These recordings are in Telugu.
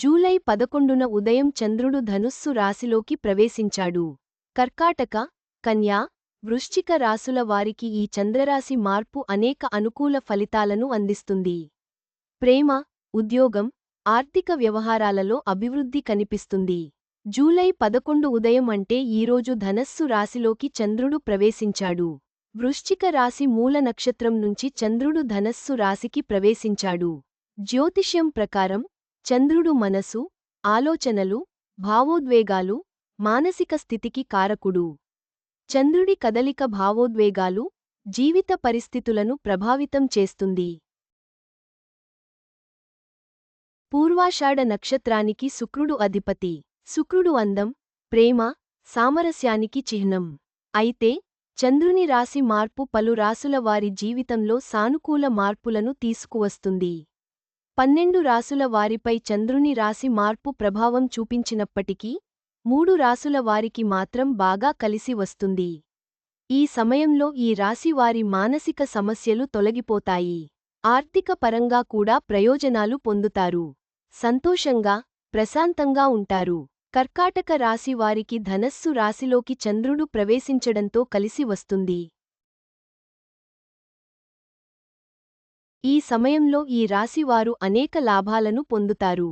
జూలై పదకొండున ఉదయం చంద్రుడు ధనుస్సు రాశిలోకి ప్రవేశించాడు. కర్కాటక కన్యా వృశ్చిక రాసుల వారికి ఈ చంద్రరాశి మార్పు అనేక అనుకూల ఫలితాలను అందిస్తుంది. ప్రేమ ఉద్యోగం ఆర్థిక వ్యవహారాలలో అభివృద్ధి కనిపిస్తుంది. జూలై పదకొండు ఉదయం అంటే ఈరోజు ధనస్సు రాశిలోకి చంద్రుడు ప్రవేశించాడు. వృశ్చిక రాశి మూల నక్షత్రం నుంచి చంద్రుడు ధనస్సు రాశికి ప్రవేశించాడు. జ్యోతిష్యం ప్రకారం చంద్రుడు మనసు ఆలోచనలు భావోద్వేగాలు మానసిక స్థితికి కారకుడు. చంద్రుడి కదలిక భావోద్వేగాలు జీవిత పరిస్థితులను ప్రభావితం చేస్తుంది. పూర్వాషాఢ నక్షత్రానికి శుక్రుడు అధిపతి. శుక్రుడు అందం ప్రేమ సామరస్యానికి చిహ్నం. అయితే చంద్రుని రాశి మార్పు పలు రాసుల వారి జీవితంలో సానుకూల మార్పులను తీసుకువస్తుంది. పన్నెండు రాసుల వారిపై చంద్రుని రాశి మార్పు ప్రభావం చూపించినప్పటికీ మూడు రాసుల వారికి మాత్రం బాగా కలిసి వస్తుంది. ఈ సమయంలో ఈ రాశి వారి మానసిక సమస్యలు తొలగిపోతాయి. ఆర్థిక పరంగా కూడా ప్రయోజనాలు పొందుతారు. సంతోషంగా ప్రశాంతంగా ఉంటారు. కర్కాటక రాశి వారికి ధనస్సు రాశిలోకి చంద్రుడు ప్రవేశించడంతో కలిసి వస్తుంది. ఈ సమయంలో ఈ రాశివారు అనేక లాభాలను పొందుతారు.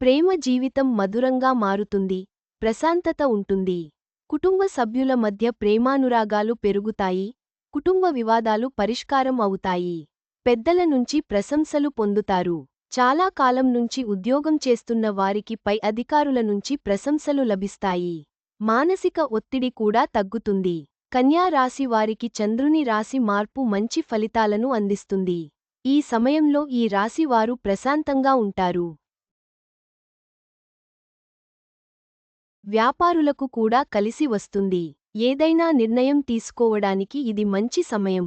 ప్రేమ జీవితం మధురంగా మారుతుంది. ప్రశాంతత ఉంటుంది. కుటుంబ సభ్యుల మధ్య ప్రేమానురాగాలు పెరుగుతాయి. కుటుంబ వివాదాలు పరిష్కారం అవుతాయి. పెద్దల నుంచి ప్రశంసలు పొందుతారు. చాలా కాలం నుంచి ఉద్యోగం చేస్తున్న వారికి పై అధికారుల నుంచి ప్రశంసలు లభిస్తాయి. మానసిక ఒత్తిడి కూడా తగ్గుతుంది. కన్యా రాశి వారికి చంద్రుని రాశి మార్పు మంచి ఫలితాలను అందిస్తుంది. ఈ సమయంలో ఈ రాశి వారు ప్రశాంతంగా ఉంటారు. వ్యాపారులకు కూడా కలిసి వస్తుంది. ఏదైనా నిర్ణయం తీసుకోవడానికి ఇది మంచి సమయం.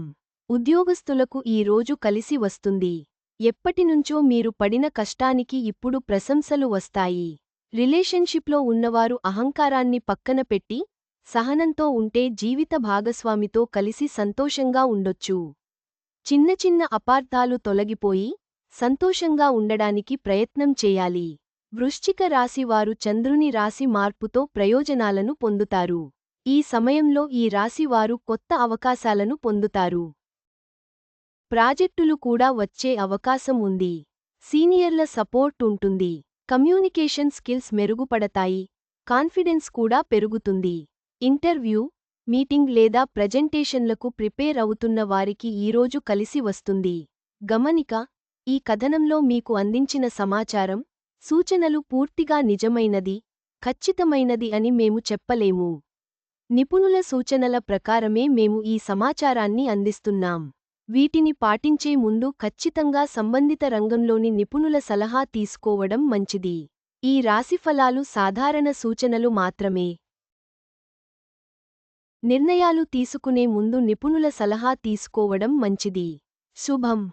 ఉద్యోగస్తులకు ఈ రోజు కలిసి వస్తుంది. ఎప్పటినుంచో మీరు పడిన కష్టానికి ఇప్పుడు ప్రశంసలు వస్తాయి. రిలేషన్షిప్లో ఉన్నవారు అహంకారాన్ని పక్కన పెట్టి సహనంతో ఉంటే జీవిత భాగస్వామితో కలిసి సంతోషంగా ఉండొచ్చు. చిన్న చిన్న అపార్థాలు తొలగిపోయి సంతోషంగా ఉండడానికి ప్రయత్నం చేయాలి. వృశ్చిక రాశివారు చంద్రుని రాశి మార్పుతో ప్రయోజనాలను పొందుతారు. ఈ సమయంలో ఈ రాశివారు కొత్త అవకాశాలను పొందుతారు. ప్రాజెక్టులు కూడా వచ్చే అవకాశం ఉంది. సీనియర్ల సపోర్ట్ ఉంటుంది. కమ్యూనికేషన్ స్కిల్స్ మెరుగుపడతాయి. కాన్ఫిడెన్స్ కూడా పెరుగుతుంది. ఇంటర్వ్యూ మీటింగ్ లేదా ప్రజెంటేషన్లకు ప్రిపేర్ అవుతున్న వారికి ఈరోజు కలిసి వస్తుంది. గమనిక ఈ కథనంలో మీకు అందించిన సమాచారం సూచనలు పూర్తిగా నిజమైనది ఖచ్చితమైనది అని మేము చెప్పలేము. నిపుణుల సూచనల ప్రకారమే మేము ఈ సమాచారాన్ని అందిస్తున్నాం. వీటిని పాటించే ముందు ఖచ్చితంగా సంబంధిత రంగంలోని నిపుణుల సలహా తీసుకోవడం మంచిది. ఈ రాశిఫలాలు సాధారణ సూచనలు మాత్రమే. నిర్ణయాలు తీసుకునే ముందు నిపుణుల సలహా తీసుకోవడం మంచిది. శుభం.